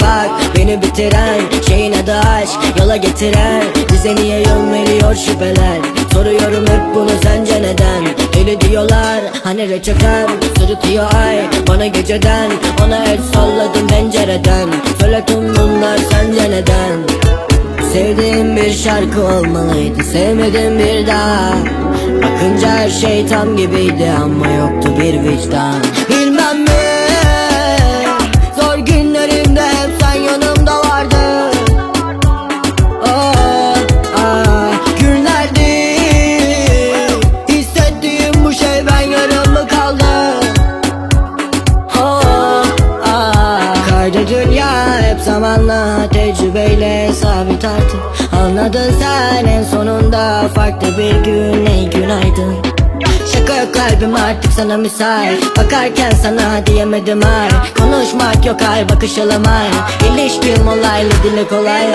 Bak beni bitiren Şeyin adı aşk yola getiren Bize niye yön veriyor şüpheler? Soruyorum hep bunu sence neden? Deli diyorlar hani reçeten Sırıtıyor ay bana geceden Ona el salladım pencereden. Söyle tüm bunlar sence neden? Sevdiğim bir şarkı olmalıydı Sevmedim bir daha. Bakınca her şey tam gibiydi Ama yoktu bir vicdan Anladın sen en sonunda farklı bir gün ey günaydın. Şaka yok kalbim artık sana müsait Bakarken sana diyemedim ay. Konuşmak yok ay bakışalım ay İlişkim olaylı dili kolay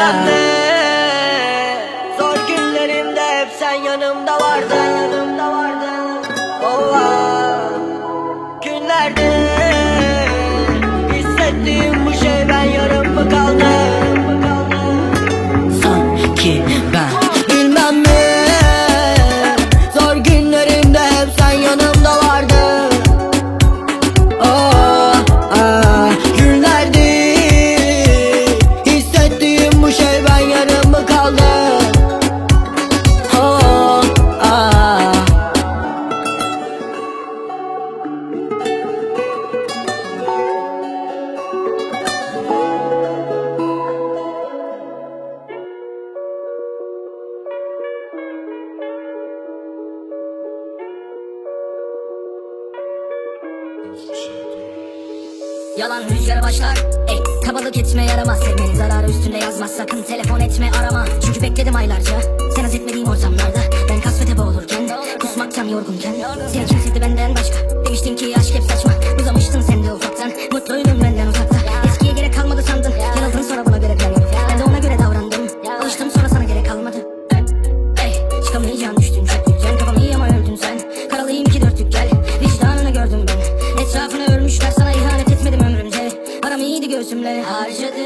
Zor günlerimde hep sen yanımda vardın Yalan rüzgar başlar. Ey kabalık etme yaramaz. Sevmenin zararı üstünde yazmaz. Sakın Göğsümle Harcadım.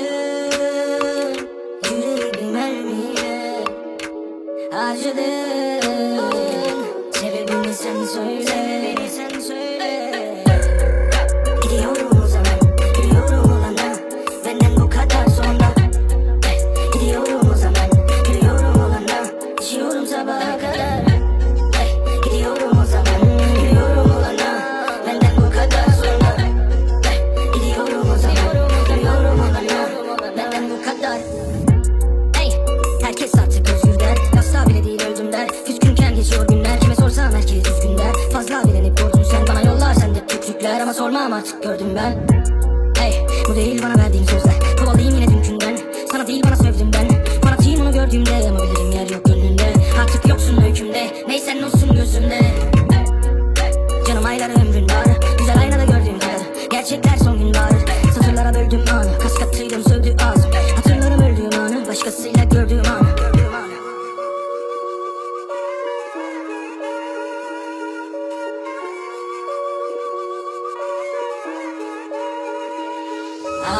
Yüreği mermiyle Harcadım gördüm ben. Ey, bu değil bana verdiğin sözler. Kovalıyım yine dünkünden. Sana değil bana sövdüm ben. Fanatiyim onu gördüğümde Ama bilirim yer yok gönlünde Artık yoksun öykümde. Neysen olsun gözümde. Canım ayları ömrün